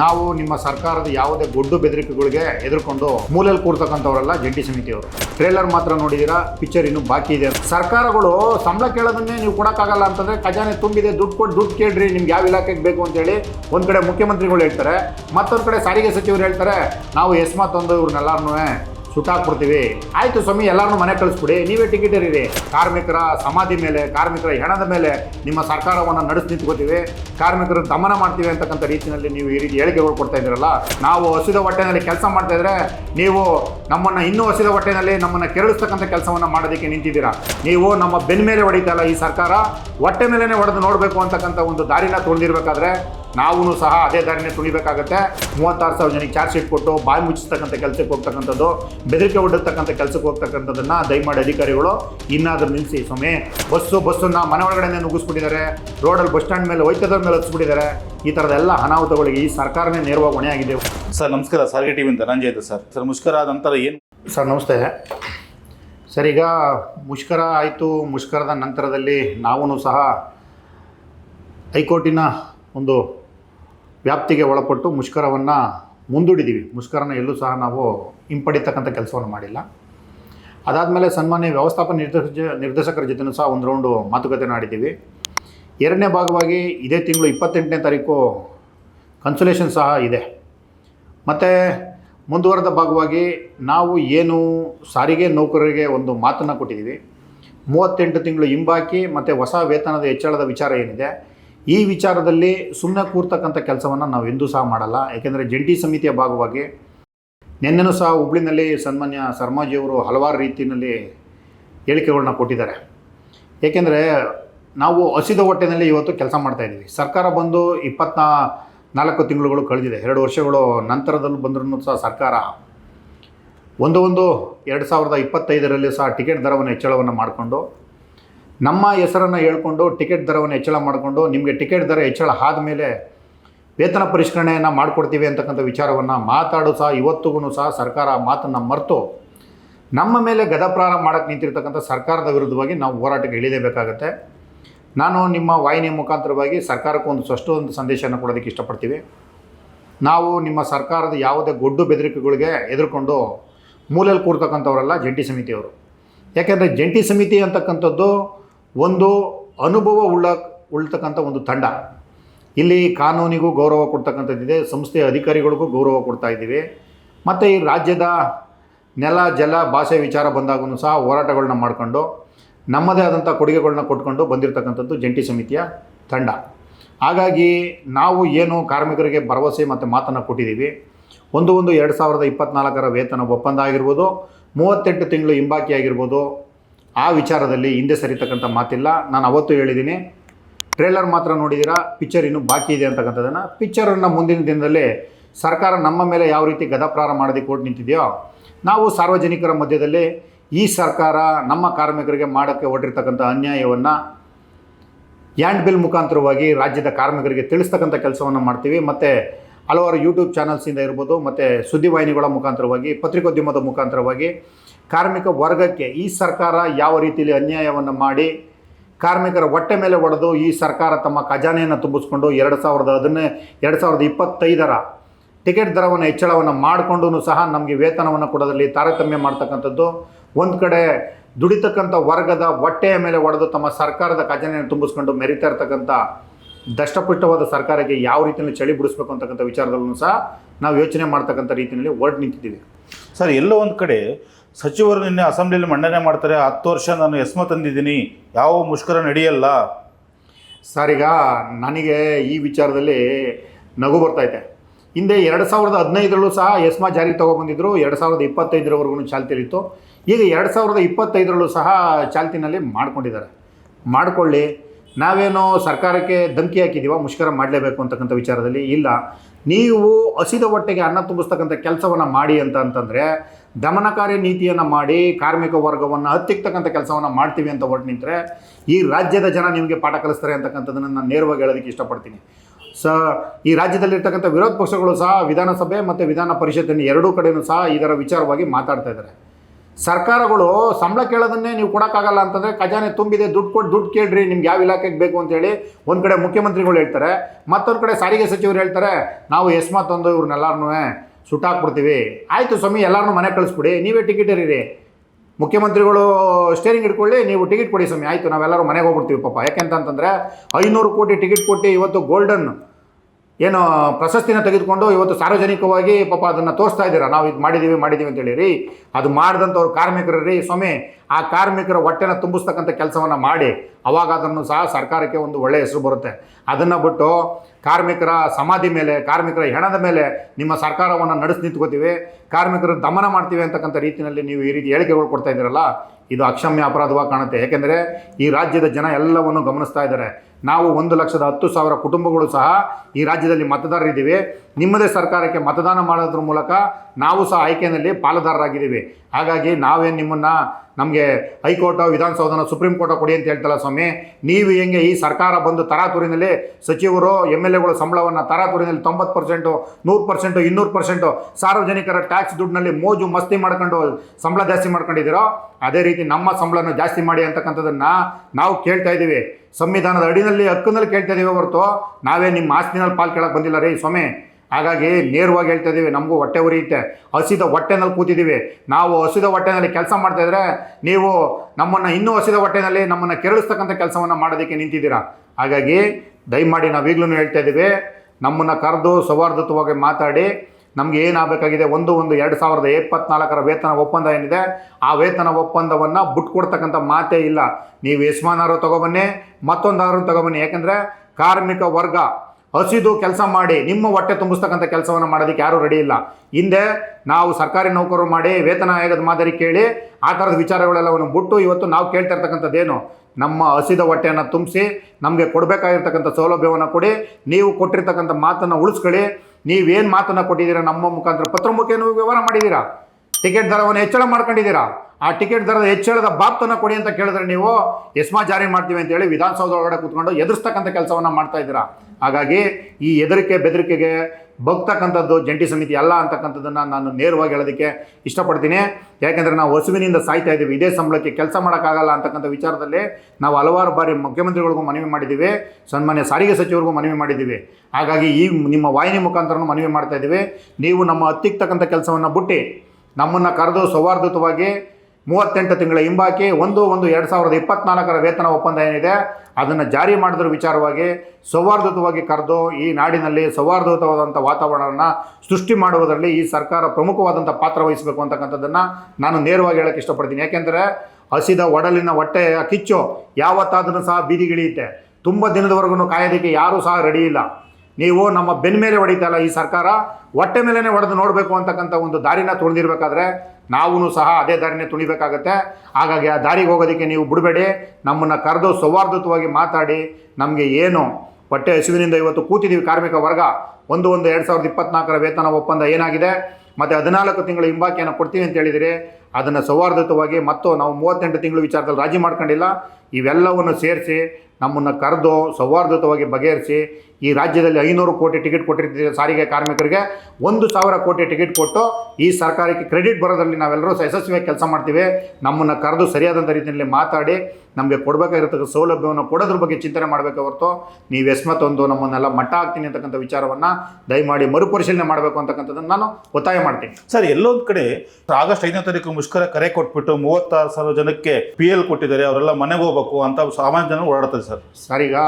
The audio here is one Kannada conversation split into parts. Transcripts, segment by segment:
ನಾವು ನಿಮ್ಮ ಸರ್ಕಾರದ ಯಾವುದೇ ಗೊಡ್ಡು ಬೆದರಿಕೆಗಳಿಗೆ ಎದುರುಕೊಂಡು ಮೂಲೆಯಲ್ಲಿ ಕೂರ್ತಕ್ಕಂಥವರೆಲ್ಲ ಜಂಟಿ ಸಮಿತಿಯವರು. ಟ್ರೇಲರ್ ಮಾತ್ರ ನೋಡಿದೀರಾ? ಪಿಕ್ಚರ್ ಇನ್ನು ಬಾಕಿ ಇದೆ. ಸರ್ಕಾರಗಳು ಸಂಬಳ ಕೇಳೋದನ್ನೇ ನೀವು ಕೊಡೋಕ್ಕಾಗಲ್ಲ ಅಂತಂದ್ರೆ ಖಜಾನೆ ತುಂಬಿದೆ, ದುಡ್ಡು ಕೊಟ್ಟು ದುಡ್ಡು ಕೇಳ್ರಿ, ನಿಮ್ಗೆ ಯಾವ ಇಲಾಖೆಗೆ ಬೇಕು ಅಂತೇಳಿ ಒಂದು ಕಡೆ ಮುಖ್ಯಮಂತ್ರಿಗಳು ಹೇಳ್ತಾರೆ. ಮತ್ತೊಂದು ಕಡೆ ಸಾರಿಗೆ ಸಚಿವರು ಹೇಳ್ತಾರೆ, ನಾವು ಎಸ್ಮಾ ತಂದು ಇವ್ರನ್ನೆಲ್ಲರನ್ನೂ ಸುಟ್ಟಾಕ್ಬಿಡ್ತೀವಿ ಆಯಿತು ಸ್ವಾಮಿ ಎಲ್ಲರನ್ನೂ ಮನೆ ಕಳಿಸ್ಬಿಡಿ. ನೀವೇ ಟಿಕೆಟ್ ಇರೀರಿ ಕಾರ್ಮಿಕರ ಸಮಾಧಿ ಮೇಲೆ, ಕಾರ್ಮಿಕರ ಹೆಣದ ಮೇಲೆ ನಿಮ್ಮ ಸರ್ಕಾರವನ್ನು ನಡೆಸಿ ನಿಂತ್ಕೋತೀವಿ. ಕಾರ್ಮಿಕರು ದಮನ ಮಾಡ್ತೀವಿ ಅಂತಕ್ಕಂಥ ರೀತಿಯಲ್ಲಿ ನೀವು ಈ ರೀತಿ ಹೇಳಿಕೆಗಳು ಕೊಡ್ತಾ ಇದ್ದೀರಲ್ಲ. ನಾವು ಹಸಿದ ಹೊಟ್ಟೆನಲ್ಲಿ ಕೆಲಸ ಮಾಡ್ತಾ ಇದ್ರೆ ನೀವು ನಮ್ಮನ್ನು ಇನ್ನೂ ಹಸಿದ ಹೊಟ್ಟೆನಲ್ಲಿ ನಮ್ಮನ್ನು ಕೆರಳಿಸ್ತಕ್ಕಂಥ ಕೆಲಸವನ್ನು ಮಾಡೋದಕ್ಕೆ ನಿಂತಿದ್ದೀರಾ? ನೀವು ನಮ್ಮ ಬೆನ್ನ ಮೇಲೆ ಹೊಡಿತಲ್ಲ ಈ ಸರ್ಕಾರ. ಹೊಟ್ಟೆ ಮೇಲೇ ಹೊಡೆದು ನೋಡಬೇಕು ಅಂತಕ್ಕಂಥ ಒಂದು ದಾರಿನ ತುಳಿದಿರ್ಬೇಕಾದ್ರೆ ನಾವು ಸಹ ಅದೇ ದಾರಿನೇ ತುಳಿಬೇಕಾಗತ್ತೆ. ಮೂವತ್ತಾರು ಸಾವಿರ ಜನಕ್ಕೆ ಚಾರ್ಜ್ ಶೀಟ್ ಕೊಟ್ಟು ಬಾಯಿ ಮುಚ್ಚಿಸ್ತಕ್ಕಂಥ ಕೆಲಸಕ್ಕೆ ಹೋಗ್ತಕ್ಕಂಥದ್ದು ಬೆದರಿಕೆ ಒಡ್ಡತಕ್ಕಂಥ ಕೆಲಸಕ್ಕೆ ಹೋಗ್ತಕ್ಕಂಥದ್ದನ್ನು ದಯಮಾಡಿ ಅಧಿಕಾರಿಗಳು ಇನ್ನಾದರೂ ನಿಲ್ಲಿಸಿ ಸ್ವಾಮಿ. ಬಸ್ಸು ಬಸ್ಸನ್ನು ಮನೆ ಒಳಗಡೆ ನುಗ್ಗಿಸ್ಬಿಟ್ಟಿದ್ದಾರೆ. ರೋಡಲ್ಲಿ ಬಸ್ ಸ್ಟ್ಯಾಂಡ್ ಮೇಲೆ ಒಯ್ತದ್ರ ಮೇಲೆ ಹಚ್ಬಿಟ್ಟಿದ್ದಾರೆ ಈ ಥರದ ಎಲ್ಲ ಅನಾಹುತಗಳಿಗೆ ಈ ಸರ್ಕಾರನೇ ನೇರವಾಗಿ ಹೊಣೆಯಾಗಿದೆ ಸರ್ ನಮಸ್ಕಾರ. ಸಾರಿಗೆ ಟಿವಿ ಧನಂಜಯ ಇದೆ ಸರ್. ಸರ್ ಮುಷ್ಕರ ಆದ ನಂತರ ಏನು ಸರ್ ನಮಸ್ತೆ. ಸರ್ ಈಗ ಮುಷ್ಕರ ಆಯಿತು. ಮುಷ್ಕರದ ನಂತರದಲ್ಲಿ ನಾವೂ ಸಹ ಹೈಕೋರ್ಟಿನ ಒಂದು ವ್ಯಾಪ್ತಿಗೆ ಒಳಪಟ್ಟು ಮುಷ್ಕರವನ್ನು ಮುಂದೂಡಿದ್ದೀವಿ ಮುಷ್ಕರನ ಎಲ್ಲೂ ಸಹ ನಾವು ಹಿಂಪಡಿತಕ್ಕಂಥ ಕೆಲಸವನ್ನು ಮಾಡಿಲ್ಲ. ಅದಾದಮೇಲೆ ಸನ್ಮಾನ್ಯ ವ್ಯವಸ್ಥಾಪನ ನಿರ್ದೇಶ, ನಿರ್ದೇಶಕರ ಜೊತೆನೂ ಸಹ ಒಂದು ರೌಂಡು ಮಾತುಕತೆ ಆಡಿದ್ದೀವಿ ಎರಡನೇ ಭಾಗವಾಗಿ ಇದೇ ತಿಂಗಳು ಇಪ್ಪತ್ತೆಂಟನೇ ತಾರೀಕು ಕನ್ಸುಲೇಷನ್ ಸಹ ಇದೆ. ಮತ್ತು ಮುಂದುವರೆದ ಭಾಗವಾಗಿ ನಾವು ಏನು ಸಾರಿಗೆ ನೌಕರರಿಗೆ ಒಂದು ಮಾತನ್ನು ಕೊಟ್ಟಿದ್ದೀವಿ. ಮೂವತ್ತೆಂಟು ತಿಂಗಳು ಹಿಂಬಾಕಿ ಮತ್ತು ಹೊಸ ವೇತನದ ಹೆಚ್ಚಳದ ವಿಚಾರ ಏನಿದೆ. ಈ ವಿಚಾರದಲ್ಲಿ ಸುಮ್ಮನೆ ಕೂರ್ತಕ್ಕಂಥ ಕೆಲಸವನ್ನು ನಾವು ಎಂದೂ ಸಹ ಮಾಡಲ್ಲ. ಯಾಕೆಂದರೆ ಜಂಟಿ ಸಮಿತಿಯ ಭಾಗವಾಗಿ ನಿನ್ನೆನೂ ಸಹ ಹುಬ್ಳಿನಲ್ಲಿ ಸನ್ಮಾನ್ಯ ಶರ್ಮಾಜಿಯವರು ಹಲವಾರು ರೀತಿಯಲ್ಲಿ ಹೇಳಿಕೆಗಳನ್ನ ಕೊಟ್ಟಿದ್ದಾರೆ. ಏಕೆಂದರೆ ನಾವು ಹಸಿದ ಹೊಟ್ಟೆನಲ್ಲಿ ಇವತ್ತು ಕೆಲಸ ಮಾಡ್ತಾಯಿದ್ದೀವಿ ಸರ್ಕಾರ ಬಂದು ಇಪ್ಪತ್ನಾ ನಾಲ್ಕು ತಿಂಗಳುಗಳು ಕಳೆದಿದೆ. ಎರಡು ವರ್ಷಗಳು ನಂತರದಲ್ಲೂ ಬಂದರೂ ಸಹ ಸರ್ಕಾರ ಒಂದು ಒಂದು ಎರಡು ಸಾವಿರದ ಇಪ್ಪತ್ತೈದರಲ್ಲಿ ಸಹ ಟಿಕೆಟ್ ದರವನ್ನು ಹೆಚ್ಚಳವನ್ನು ಮಾಡಿಕೊಂಡು ನಮ್ಮ ಹೆಸರನ್ನು ಹೇಳ್ಕೊಂಡು ಟಿಕೆಟ್ ದರವನ್ನು ಹೆಚ್ಚಳ ಮಾಡಿಕೊಂಡು ನಿಮಗೆ ಟಿಕೆಟ್ ದರ ಹೆಚ್ಚಳ ಆದಮೇಲೆ ವೇತನ ಪರಿಷ್ಕರಣೆಯನ್ನು ಮಾಡಿಕೊಡ್ತೀವಿ ಅಂತಕ್ಕಂಥ ವಿಚಾರವನ್ನು ಮಾತಾಡು ಸಹ ಇವತ್ತಿಗೂ ಸಹ ಸರ್ಕಾರ ಮಾತನ್ನು ಮರೆತು ನಮ್ಮ ಮೇಲೆ ಗದಪ್ರಾರ ಮಾಡೋಕ್ಕೆ ನಿಂತಿರ್ತಕ್ಕಂಥ ಸರ್ಕಾರದ ವಿರುದ್ಧವಾಗಿ ನಾವು ಹೋರಾಟಕ್ಕೆ ಇಳಿದೇಬೇಕಾಗತ್ತೆ ನಾನು ನಿಮ್ಮ ವಾಹಿನಿಯ ಮುಖಾಂತರವಾಗಿ ಸರ್ಕಾರಕ್ಕೂ ಒಂದು ಸ್ಪಷ್ಟ ಒಂದು ಸಂದೇಶವನ್ನು ಕೊಡೋದಕ್ಕೆ ಇಷ್ಟಪಡ್ತೀವಿ. ನಾವು ನಿಮ್ಮ ಸರ್ಕಾರದ ಯಾವುದೇ ಗೊಡ್ಡು ಬೆದರಿಕೆಗಳಿಗೆ ಎದುರುಕೊಂಡು ಮೂಲೆಯಲ್ಲಿ ಕೂರ್ತಕ್ಕಂಥವರಲ್ಲ ಜಂಟಿ ಸಮಿತಿಯವರು. ಯಾಕೆಂದರೆ ಜಂಟಿ ಸಮಿತಿ ಅಂತಕ್ಕಂಥದ್ದು ಒಂದು ಅನುಭವ ಉಳ್ಳ, ಉಳ್ತಕ್ಕಂಥ ಒಂದು ತಂಡ. ಇಲ್ಲಿ ಕಾನೂನಿಗೂ ಗೌರವ ಕೊಡ್ತಕ್ಕಂಥದ್ದಿದೆ, ಸಂಸ್ಥೆಯ ಅಧಿಕಾರಿಗಳಿಗೂ ಗೌರವ ಕೊಡ್ತಾ ಇದ್ದೀವಿ ಮತ್ತು ಈ ರಾಜ್ಯದ ನೆಲ, ಜಲ, ಭಾಷೆ ವಿಚಾರ ಬಂದಾಗೂ ಸಹ ಹೋರಾಟಗಳನ್ನ ಮಾಡಿಕೊಂಡು, ನಮ್ಮದೇ ಆದಂಥ ಕೊಡುಗೆಗಳನ್ನ ಕೊಟ್ಕೊಂಡು ಬಂದಿರತಕ್ಕಂಥದ್ದು ಜಂಟಿ ಸಮಿತಿಯ ತಂಡ. ಹಾಗಾಗಿ ನಾವು ಏನು ಕಾರ್ಮಿಕರಿಗೆ ಭರವಸೆ ಮತ್ತು ಮಾತನ್ನು ಕೊಟ್ಟಿದ್ದೀವಿ. ಒಂದು ಒಂದು ಎರಡು ಸಾವಿರದ ಇಪ್ಪತ್ತ್ನಾಲ್ಕರ ವೇತನ ಒಪ್ಪಂದ ಆಗಿರ್ಬೋದು, ಮೂವತ್ತೆಂಟು ತಿಂಗಳು ಹಿಂಬಾಕಿ ಆಗಿರ್ಬೋದು ಆ ವಿಚಾರದಲ್ಲಿ ಹಿಂದೆ ಸರಿತಕ್ಕಂಥ ಮಾತಿಲ್ಲ. ನಾನು ಅವತ್ತು ಹೇಳಿದ್ದೀನಿ, ಟ್ರೇಲರ್ ಮಾತ್ರ ನೋಡಿದ್ದೀರಾ ಪಿಕ್ಚರ್ ಇನ್ನೂ ಬಾಕಿ ಇದೆ ಅಂತಕ್ಕಂಥದ್ದನ್ನು. ಪಿಕ್ಚರನ್ನು ಮುಂದಿನ ದಿನದಲ್ಲಿ ಸರ್ಕಾರ ನಮ್ಮ ಮೇಲೆ ಯಾವ ರೀತಿ ಗದಪ್ರಾರ ಮಾಡದೆ ಕೊಟ್ಟು ನಿಂತಿದೆಯೋ, ನಾವು ಸಾರ್ವಜನಿಕರ ಮಧ್ಯದಲ್ಲಿ ಈ ಸರ್ಕಾರ ನಮ್ಮ ಕಾರ್ಮಿಕರಿಗೆ ಮಾಡೋಕ್ಕೆ ಹೊರಟಿರ್ತಕ್ಕಂಥ ಅನ್ಯಾಯವನ್ನು ಯಾಂಡ್ ಬಿಲ್ ಮುಖಾಂತರವಾಗಿ ರಾಜ್ಯದ ಕಾರ್ಮಿಕರಿಗೆ ತಿಳಿಸ್ತಕ್ಕಂಥ ಕೆಲಸವನ್ನು ಮಾಡ್ತೀವಿ. ಮತ್ತು ಹಲವಾರು ಯೂಟ್ಯೂಬ್ ಚಾನಲ್ಸಿಂದ ಇರ್ಬೋದು, ಮತ್ತು ಸುದ್ದಿವಾಹಿನಿಗಳ ಮುಖಾಂತರವಾಗಿ, ಪತ್ರಿಕೋದ್ಯಮದ ಮುಖಾಂತರವಾಗಿ ಕಾರ್ಮಿಕ ವರ್ಗಕ್ಕೆ ಈ ಸರ್ಕಾರ ಯಾವ ರೀತಿಯಲ್ಲಿ ಅನ್ಯಾಯವನ್ನು ಮಾಡಿ ಕಾರ್ಮಿಕರ ಹೊಟ್ಟೆ ಮೇಲೆ ಹೊಡೆದು ಈ ಸರ್ಕಾರ ತಮ್ಮ ಖಜಾನೆಯನ್ನು ತುಂಬಿಸ್ಕೊಂಡು ಎರಡು ಸಾವಿರದ ಹದಿನೇ ಎರಡು ಸಾವಿರದ ಇಪ್ಪತ್ತೈದರ ಟಿಕೆಟ್ ದರವನ್ನು, ಹೆಚ್ಚಳವನ್ನು ಮಾಡಿಕೊಂಡು ಸಹ ನಮಗೆ ವೇತನವನ್ನು ಕೊಡೋದ್ರಲ್ಲಿ ತಾರತಮ್ಯ ಮಾಡ್ತಕ್ಕಂಥದ್ದು. ಒಂದು ಕಡೆ ದುಡಿತಕ್ಕಂಥ ವರ್ಗದ ಹೊಟ್ಟೆಯ ಮೇಲೆ ಹೊಡೆದು ತಮ್ಮ ಸರ್ಕಾರದ ಖಜಾನೆಯನ್ನು ತುಂಬಿಸ್ಕೊಂಡು ಮೆರಿತಾ ಇರ್ತಕ್ಕಂಥ ದಷ್ಟಪುಷ್ಟವಾದ ಸರ್ಕಾರಕ್ಕೆ ಯಾವ ರೀತಿಯಲ್ಲಿ ಚಳಿ ಬಿಡಿಸ್ಬೇಕು ಅಂತಕ್ಕಂಥ ವಿಚಾರದಲ್ಲೂ ಸಹ ನಾವು ಯೋಚನೆ ಮಾಡ್ತಕ್ಕಂಥ ರೀತಿಯಲ್ಲಿ ಹೊರಟು ನಿಂತಿದ್ದೀವಿ. ಸರ್, ಎಲ್ಲೋ ಒಂದು ಕಡೆ ಸಚಿವರು ನಿನ್ನೆ ಅಸೆಂಬ್ಲಿಯಲ್ಲಿ ಮಂಡನೆ ಮಾಡ್ತಾರೆ, ಹತ್ತು ವರ್ಷ ನಾನು ಎಸ್ಮ ತಂದಿದ್ದೀನಿ, ಯಾವ ಮುಷ್ಕರ ನಡೆಯಲ್ಲ? ಸರ್ ನನಗೆ ಈ ವಿಚಾರದಲ್ಲಿ ನಗು ಬರ್ತೈತೆ ಹಿಂದೆ ಎರಡು ಸಾವಿರದ ಹದಿನೈದರಲ್ಲೂ ಸಹ ಎಸ್ಮಾ ಜಾರಿಗೆ ತೊಗೊಬಂದಿದ್ರು ಎರಡು ಸಾವಿರದ ಇಪ್ಪತ್ತೈದರವರೆಗೂ ಚಾಲ್ತಿಯಲ್ಲಿತ್ತು. ಈಗ ಎರಡು ಸಾವಿರದ ಇಪ್ಪತ್ತೈದರಲ್ಲೂ ಸಹ ಚಾಲ್ತಿನಲ್ಲಿ ಮಾಡ್ಕೊಂಡಿದ್ದಾರೆ. ಮಾಡಿಕೊಳ್ಳಿ. ನಾವೇನೋ ಸರ್ಕಾರಕ್ಕೆ ಧಮಕಿ ಹಾಕಿದ್ದೀವ ಮುಷ್ಕರ ಮಾಡಲೇಬೇಕು ಅಂತಕ್ಕಂಥ ವಿಚಾರದಲ್ಲಿ ಇಲ್ಲ. ನೀವು ಹಸಿದ ಹೊಟ್ಟೆಗೆ ಅನ್ನ ತುಂಬಿಸ್ತಕ್ಕಂಥ ಕೆಲಸವನ್ನು ಮಾಡಿ ಅಂತ ಅಂತಂದರೆ ದಮನಕಾರಿ ನೀತಿಯನ್ನು ಮಾಡಿ ಕಾರ್ಮಿಕ ವರ್ಗವನ್ನು ಹತ್ತಿಕ್ತಕ್ಕಂಥ ಕೆಲಸವನ್ನು ಮಾಡ್ತೀವಿ ಅಂತ ಹೊರಟು ನಿಂತರೆ, ಈ ರಾಜ್ಯದ ಜನ ನಿಮಗೆ ಪಾಠ ಕಲಿಸ್ತಾರೆ ಅಂತಕ್ಕಂಥದ್ದನ್ನು ನಾನು ನೇರವಾಗಿ ಹೇಳೋದಕ್ಕೆ ಇಷ್ಟಪಡ್ತೀನಿ. ಸ, ಈ ರಾಜ್ಯದಲ್ಲಿರ್ತಕ್ಕಂಥ ವಿರೋಧ ಪಕ್ಷಗಳು ಸಹ ವಿಧಾನಸಭೆ ಮತ್ತು ವಿಧಾನ ಪರಿಷತ್ತಿನ ಎರಡೂ ಕಡೆಯೂ ಸಹ ಇದರ ವಿಚಾರವಾಗಿ ಮಾತಾಡ್ತಾ ಇದ್ದಾರೆ ಸರ್ಕಾರಗಳು ಸಂಬಳ ಕೇಳೋದನ್ನೇ ನೀವು ಕೊಡೋಕ್ಕಾಗಲ್ಲ ಅಂತಂದರೆ ಖಜಾನೆ ತುಂಬಿದೆ, ದುಡ್ಡು ಕೊಟ್ಟು ದುಡ್ಡು ಕೇಳ್ರಿ, ನಿಮ್ಗೆ ಯಾವ ಇಲಾಖೆಗೆ ಬೇಕು ಅಂತೇಳಿ ಒಂದು ಕಡೆ ಮುಖ್ಯಮಂತ್ರಿಗಳು ಹೇಳ್ತಾರೆ, ಮತ್ತೊಂದು ಕಡೆ ಸಾರಿಗೆ ಸಚಿವರು ಹೇಳ್ತಾರೆ, ನಾವು ಎಸ್ಮಾ ತಂದು ಇವ್ರನ್ನೆಲ್ಲರನ್ನೂ ಸುಟ್ಟಾಕ್ಬಿಡ್ತೀವಿ. ಆಯಿತು ಸ್ವಾಮಿ ಎಲ್ಲರನ್ನೂ ಮನೆ ಕಳಿಸ್ಬಿಡಿ, ನೀವೇ ಟಿಕೆಟ್ ಇರೀರಿ ಮುಖ್ಯಮಂತ್ರಿಗಳು ಸ್ಟೇರಿಂಗ್ ಇಟ್ಕೊಳ್ಳಿ ನೀವು ಟಿಕೆಟ್ ಕೊಡಿ ಸ್ವಾಮಿ. ಆಯಿತು, ನಾವೆಲ್ಲರೂ ಮನೆಗೆ ಹೋಗ್ಬಿಡ್ತೀವಿ ಪಾಪ. ಯಾಕೆಂತಂತಂದರೆ ಐನೂರು ಕೋಟಿ ಟಿಕೆಟ್ ಕೊಟ್ಟು ಇವತ್ತು ಗೋಲ್ಡನ್ ಏನು ಪ್ರಶಸ್ತಿನ ತೆಗೆದುಕೊಂಡು ಇವತ್ತು ಸಾರ್ವಜನಿಕವಾಗಿ ಪಾಪ ಅದನ್ನು ತೋರಿಸ್ತಾ ಇದ್ದೀರಾ? ನಾವು ಇದು ಮಾಡಿದ್ದೀವಿ ಮಾಡಿದ್ದೀವಿ ಅಂತೇಳಿ ರೀ ಅದು ಮಾಡಿದಂಥವ್ರು ಕಾರ್ಮಿಕರು ರೀ, ಸ್ವಾಮಿ, ಆ ಕಾರ್ಮಿಕರ ಹೊಟ್ಟೆನ ತುಂಬಿಸ್ತಕ್ಕಂಥ ಕೆಲಸವನ್ನು ಮಾಡಿ. ಅವಾಗ ಅದನ್ನು ಸಹ ಸರ್ಕಾರಕ್ಕೆ ಒಂದು ಒಳ್ಳೆಯ ಹೆಸರು ಬರುತ್ತೆ. ಅದನ್ನು ಬಿಟ್ಟು ಕಾರ್ಮಿಕರ ಸಮಾಧಿ ಮೇಲೆ, ಕಾರ್ಮಿಕರ ಹೆಣದ ಮೇಲೆ ನಿಮ್ಮ ಸರ್ಕಾರವನ್ನು ನಡೆಸಿ ನಿಂತ್ಕೋತೀವಿ. ಕಾರ್ಮಿಕರು ದಮನ ಮಾಡ್ತೀವಿ ಅಂತಕ್ಕಂಥ ರೀತಿಯಲ್ಲಿ ನೀವು ಈ ರೀತಿ ಹೇಳಿಕೆಗಳು ಕೊಡ್ತಾ ಇದ್ದೀರಲ್ಲ, ಇದು ಅಕ್ಷಮ್ಯ ಅಪರಾಧವಾಗಿ ಕಾಣುತ್ತೆ. ಏಕೆಂದರೆ ಈ ರಾಜ್ಯದ ಜನ ಎಲ್ಲವನ್ನು ಗಮನಿಸ್ತಾ ಇದ್ದಾರೆ. ನಾವು ಒಂದು ಲಕ್ಷದ ಹತ್ತು ಸಾವಿರ ಕುಟುಂಬಗಳು ಸಹ ಈ ರಾಜ್ಯದಲ್ಲಿ ಮತದಾರರಿದ್ದೀವಿ. ನಿಮ್ಮದೇ ಸರ್ಕಾರಕ್ಕೆ ಮತದಾನ ಮಾಡೋದ್ರ ಮೂಲಕ ನಾವು ಸಹ ಆಯ್ಕೆಯಲ್ಲಿ ಪಾಲುದಾರರಾಗಿದ್ದೀವಿ. ಹಾಗಾಗಿ ನಾವೇನು ನಿಮ್ಮನ್ನು ನಮಗೆ ಹೈಕೋರ್ಟೋ, ವಿಧಾನಸೌಧನ ಸುಪ್ರೀಂ ಕೋರ್ಟೋ ಕೊಡಿ ಅಂತ ಹೇಳ್ತಲ್ಲ ಸ್ವಾಮಿ, ನೀವು ಹೆಂಗೆ ಈ ಸರ್ಕಾರ ಬಂದು ತರಾತುರಿನಲ್ಲಿ ಸಚಿವರು, ಎಂ ಎಲ್ ಎಗಳು ಸಂಬಳವನ್ನು ತರಾತುರಿನಲ್ಲಿ ತೊಂಬತ್ತು ಪರ್ಸೆಂಟು, ನೂರು ಪರ್ಸೆಂಟು, ಇನ್ನೂರು ಪರ್ಸೆಂಟು ಸಾರ್ವಜನಿಕರ ಟ್ಯಾಕ್ಸ್ ದುಡ್ಡಿನಲ್ಲಿ ಮೋಜು ಮಸ್ತಿ ಮಾಡ್ಕೊಂಡು ಸಂಬಳ ಜಾಸ್ತಿ ಮಾಡ್ಕೊಂಡಿದ್ದೀರೋ, ಅದೇ ರೀತಿ ನಮ್ಮ ಸಂಬಳನ ಜಾಸ್ತಿ ಮಾಡಿ ಅಂತಕ್ಕಂಥದ್ದನ್ನು ನಾವು ಕೇಳ್ತಾ ಇದ್ದೀವಿ. ಸಂವಿಧಾನದ ಅಡಿನಲ್ಲಿ ಹಕ್ಕಿನಲ್ಲಿ ಕೇಳ್ತಾ ಇದ್ದೀವಿ ಹೊರತು ನಾವೇ ನಿಮ್ಮ ಆಸ್ತಿನಲ್ಲಿ ಪಾಲ್ ಕೇಳಕ್ಕೆ ಬಂದಿಲ್ಲ ರೀ ಸ್ವಾಮಿ. ಹಾಗಾಗಿ ನೇರವಾಗಿ ಹೇಳ್ತಾ ಇದ್ದೀವಿ ನಮಗೂ ಹೊಟ್ಟೆ ಉರಿಯುತ್ತೆ. ಹಸಿದ ಹೊಟ್ಟೆನಲ್ಲಿ ಕೂತಿದ್ದೀವಿ ನಾವು ಹಸಿದ ಹೊಟ್ಟೆನಲ್ಲಿ ಕೆಲಸ ಮಾಡ್ತಾ ಇದ್ರೆ ನೀವು ನಮ್ಮನ್ನು ಇನ್ನೂ ಹಸಿದ ಹೊಟ್ಟೆನಲ್ಲಿ ನಮ್ಮನ್ನು ಕೆರಳಿಸ್ತಕ್ಕಂಥ ಕೆಲಸವನ್ನು ಮಾಡೋದಕ್ಕೆ ನಿಂತಿದ್ದೀರಾ? ಹಾಗಾಗಿ ದಯಮಾಡಿ ನಾವು ಈಗಲೂ ಹೇಳ್ತಾ ಇದ್ದೀವಿ ನಮ್ಮನ್ನು ಕರೆದು ಸೌಹಾರ್ದತವಾಗಿ ಮಾತಾಡಿ, ನಮಗೆ ಏನಾಗಬೇಕಾಗಿದೆ, ಒಂದು ಒಂದು ಎರಡು ಸಾವಿರದ ಇಪ್ಪತ್ನಾಲ್ಕರ ವೇತನ ಒಪ್ಪಂದ ಏನಿದೆ, ಆ ವೇತನ ಒಪ್ಪಂದವನ್ನು ಬಿಟ್ಕೊಡ್ತಕ್ಕಂಥ ಮಾತೇ ಇಲ್ಲ. ನೀವು ಯಜಮಾನರು ತಗೊಬನ್ನಿ ಮತ್ತೊಂದಾರು ತಗೊಬನ್ನಿ ಯಾಕಂದರೆ ಕಾರ್ಮಿಕ ವರ್ಗ ಹಸಿದು ಕೆಲಸ ಮಾಡಿ, ನಿಮ್ಮ ಹೊಟ್ಟೆ ತುಂಬಿಸ್ತಕ್ಕಂಥ ಕೆಲಸವನ್ನು ಮಾಡೋದಕ್ಕೆ ಯಾರೂ ರೆಡಿ ಇಲ್ಲ. ಹಿಂದೆ ನಾವು ಸರ್ಕಾರಿ ನೌಕರರು ಮಾಡಿ ವೇತನ ಆಯೋಗದ ಮಾದರಿ ಕೇಳಿ, ಆ ಥರದ ವಿಚಾರಗಳೆಲ್ಲವನ್ನು ಬಿಟ್ಟು ಇವತ್ತು ನಾವು ಕೇಳ್ತಾ ಇರ್ತಕ್ಕಂಥದ್ದೇನು? ನಮ್ಮ ಹಸಿದ ಹೊಟ್ಟೆಯನ್ನು ತುಂಬಿಸಿ, ನಮಗೆ ಕೊಡಬೇಕಾಗಿರ್ತಕ್ಕಂಥ ಸೌಲಭ್ಯವನ್ನು ಕೊಡಿ, ನೀವು ಕೊಟ್ಟಿರ್ತಕ್ಕಂಥ ಮಾತನ್ನು ಉಳಿಸ್ಕೊಳ್ಳಿ. ನೀವೇನು ಮಾತನ್ನು ಕೊಟ್ಟಿದ್ದೀರಾ? ನಮ್ಮ ಮುಖಾಂತರ ಪತ್ರ ಮುಖೇನು ವ್ಯವಹಾರ ಮಾಡಿದ್ದೀರಾ? ಟಿಕೆಟ್ ದರವನ್ನು ಹೆಚ್ಚಳ ಮಾಡ್ಕೊಂಡಿದ್ದೀರಾ? ಆ ಟಿಕೆಟ್ ದರದ ಹೆಚ್ಚಳದ ಬಾಪ್ತನ್ನು ಕೊಡಿ ಅಂತ ಕೇಳಿದ್ರೆ ನೀವು, ಎಸ್ಮಾ ಜಾರಿ ಮಾಡ್ತೀವಿ ಅಂತೇಳಿ ವಿಧಾನಸೌಧ ಒಳಗಡೆ ಕೂತ್ಕೊಂಡು ಎದುರಿಸ್ತಕ್ಕಂಥ ಕೆಲಸವನ್ನು ಮಾಡ್ತಾ ಇದ್ದೀರಾ? ಹಾಗಾಗಿ ಈ ಹೆದರಿಕೆ ಬೆದರಿಕೆಗೆ ಬಗ್ತಕ್ಕಂಥದ್ದು ಜಂಟಿ ಸಮಿತಿ ಅಲ್ಲ ಅಂತಕ್ಕಂಥದ್ದನ್ನು ನಾನು ನೇರವಾಗಿ ಹೇಳೋದಕ್ಕೆ ಇಷ್ಟಪಡ್ತೀನಿ. ಯಾಕೆಂದರೆ ನಾವು ಹಸುವಿನಿಂದ ಸಾಯ್ತಾ ಇದ್ದೀವಿ. ಇದೇ ಸಂಬಳಕ್ಕೆ ಕೆಲಸ ಮಾಡೋಕ್ಕಾಗಲ್ಲ ಅಂತಕ್ಕಂಥ ವಿಚಾರದಲ್ಲಿ ನಾವು ಹಲವಾರು ಬಾರಿ ಮುಖ್ಯಮಂತ್ರಿಗಳಿಗೂ ಮನವಿ ಮಾಡಿದ್ದೀವಿ. ಸನ್ಮಾನ್ಯ ಸಾರಿಗೆ ಸಚಿವರಿಗೂ ಮನವಿ ಮಾಡಿದ್ದೀವಿ. ಹಾಗಾಗಿ ಈ ನಿಮ್ಮ ವಾಹಿನಿ ಮುಖಾಂತರನೂ ಮನವಿ ಮಾಡ್ತಾ ಇದ್ದೀವಿ. ನೀವು ನಮ್ಮ ಹತ್ತಿಕ್ತಕ್ಕಂಥ ಕೆಲಸವನ್ನು ಬಿಟ್ಟು ನಮ್ಮನ್ನು ಕರೆದು ಸೌಹಾರ್ದಯುತವಾಗಿ ಮೂವತ್ತೆಂಟು ತಿಂಗಳ ಹಿಂಬಾಕಿ ಒಂದು ಒಂದು ಎರಡು ಸಾವಿರದ ಇಪ್ಪತ್ನಾಲ್ಕರ ವೇತನ ಒಪ್ಪಂದ ಏನಿದೆ, ಅದನ್ನು ಜಾರಿ ಮಾಡಿದ್ರ ವಿಚಾರವಾಗಿ ಸೌಹಾರ್ದಯುತವಾಗಿ ಕರೆದು ಈ ನಾಡಿನಲ್ಲಿ ಸೌಹಾರ್ದಯುತವಾದಂಥ ವಾತಾವರಣವನ್ನು ಸೃಷ್ಟಿ ಮಾಡುವುದರಲ್ಲಿ ಈ ಸರ್ಕಾರ ಪ್ರಮುಖವಾದಂಥ ಪಾತ್ರ ವಹಿಸಬೇಕು ಅಂತಕ್ಕಂಥದ್ದನ್ನು ನಾನು ನೇರವಾಗಿ ಹೇಳೋಕ್ಕೆ ಇಷ್ಟಪಡ್ತೀನಿ. ಯಾಕೆಂದರೆ ಹಸಿದ ಒಡಲಿನ ಹೊಟ್ಟೆಯ ಕಿಚ್ಚು, ಯಾವತ್ತಾದರೂ ಸಹ ಬೀದಿಗಿಳಿಯುತ್ತೆ. ತುಂಬ ದಿನದವರೆಗೂ ಕಾಯೋದಕ್ಕೆ ಯಾರೂ ಸಹ ರೆಡಿ ಇಲ್ಲ. ನೀವು ನಮ್ಮ ಬೆನ್ನ ಮೇಲೆ ಹೊಡಿತಾ ಇಲ್ಲ ಈ ಸರ್ಕಾರ. ಹೊಟ್ಟೆ ಮೇಲೇ ಹೊಡೆದು ನೋಡಬೇಕು ಅಂತಕ್ಕಂಥ ಒಂದು ದಾರಿನ ತುಳಿದಿರಬೇಕಾದ್ರೆ ನಾವೂ ಸಹ ಅದೇ ದಾರಿನೇ ತುಳಿಬೇಕಾಗತ್ತೆ. ಹಾಗಾಗಿ ಆ ದಾರಿಗೆ ಹೋಗೋದಕ್ಕೆ ನೀವು ಬಿಡಬೇಡಿ. ನಮ್ಮನ್ನು ಕರೆದು ಸೌಹಾರ್ದಯುತವಾಗಿ ಮಾತಾಡಿ. ನಮಗೆ ಏನು ಹೊಟ್ಟೆ ಹಸಿವಿನಿಂದ ಇವತ್ತು ಕೂತಿದ್ದೀವಿ ಕಾರ್ಮಿಕ ವರ್ಗ. ಒಂದು ಒಂದು ಎರಡು ಸಾವಿರದ ಇಪ್ಪತ್ನಾಲ್ಕರ ವೇತನ ಒಪ್ಪಂದ ಏನಾಗಿದೆ? ಮತ್ತು ಹದಿನಾಲ್ಕು ತಿಂಗಳ ಹಿಂಬಾಕಿಯನ್ನು ಕೊಡ್ತೀವಿ ಅಂತ ಹೇಳಿದರೆ ಅದನ್ನು ಸೌಹಾರ್ದತವಾಗಿ ಮತ್ತು ನಾವು ಮೂವತ್ತೆಂಟು ತಿಂಗಳು ವಿಚಾರದಲ್ಲಿ ರಾಜಿ ಮಾಡ್ಕೊಂಡಿಲ್ಲ. ಇವೆಲ್ಲವನ್ನು ಸೇರಿಸಿ ನಮ್ಮನ್ನು ಕರೆದು ಸೌಹಾರ್ದತವಾಗಿ ಬಗೆಹರಿಸಿ ಈ ರಾಜ್ಯದಲ್ಲಿ ಐನೂರು ಕೋಟಿ ಟಿಕೆಟ್ ಕೊಟ್ಟಿರ್ತೀವಿ ಸಾರಿಗೆ ಕಾರ್ಮಿಕರಿಗೆ. ಒಂದು ಸಾವಿರ ಕೋಟಿ ಟಿಕೆಟ್ ಕೊಟ್ಟು ಈ ಸರ್ಕಾರಕ್ಕೆ ಕ್ರೆಡಿಟ್ ಬರೋದ್ರಲ್ಲಿ ನಾವೆಲ್ಲರೂ ಯಶಸ್ವಿಯಾಗಿ ಕೆಲಸ ಮಾಡ್ತೀವಿ. ನಮ್ಮನ್ನು ಕರೆದು ಸರಿಯಾದಂಥ ರೀತಿಯಲ್ಲಿ ಮಾತಾಡಿ ನಮಗೆ ಕೊಡಬೇಕಾಗಿರ್ತಕ್ಕ ಸೌಲಭ್ಯವನ್ನು ಕೊಡೋದ್ರ ಬಗ್ಗೆ ಚಿಂತನೆ ಮಾಡಬೇಕು ಹೊರತು ನೀವು ಎಸ್ಮತ್ತೊಂದು ನಮ್ಮನ್ನೆಲ್ಲ ಮಟ್ಟ ಹಾಕ್ತೀನಿ ಅಂತಕ್ಕಂಥ ವಿಚಾರವನ್ನು ದಯಮಾಡಿ ಮರುಪರಿಶೀಲನೆ ಮಾಡಬೇಕು ಅಂತಕ್ಕಂಥದ್ದನ್ನು ನಾನು ಒತ್ತಾಯ ಮಾಡ್ತೀನಿ. ಸರ್ ಎಲ್ಲೊಂದು ಕಡೆ ಆಗಸ್ಟ್ ಐದನೇ ತಾರೀಕು ಮುಷ್ಕರ ಕರೆ ಕೊಟ್ಬಿಟ್ಟು ಮೂವತ್ತಾರು ಸಾವಿರ ಜನಕ್ಕೆ ಪಿ ಎಲ್ ಕೊಟ್ಟಿದ್ದಾರೆ ಅವರೆಲ್ಲ ಮನೆಗೆ ಹೋಗ್ಬೇಕು ಅಂತ ಸಾಮಾನ್ಯ ಜನ ಓಡಾಡ್ತಾರೆ ಸರ್. ಸರ್ ಈಗ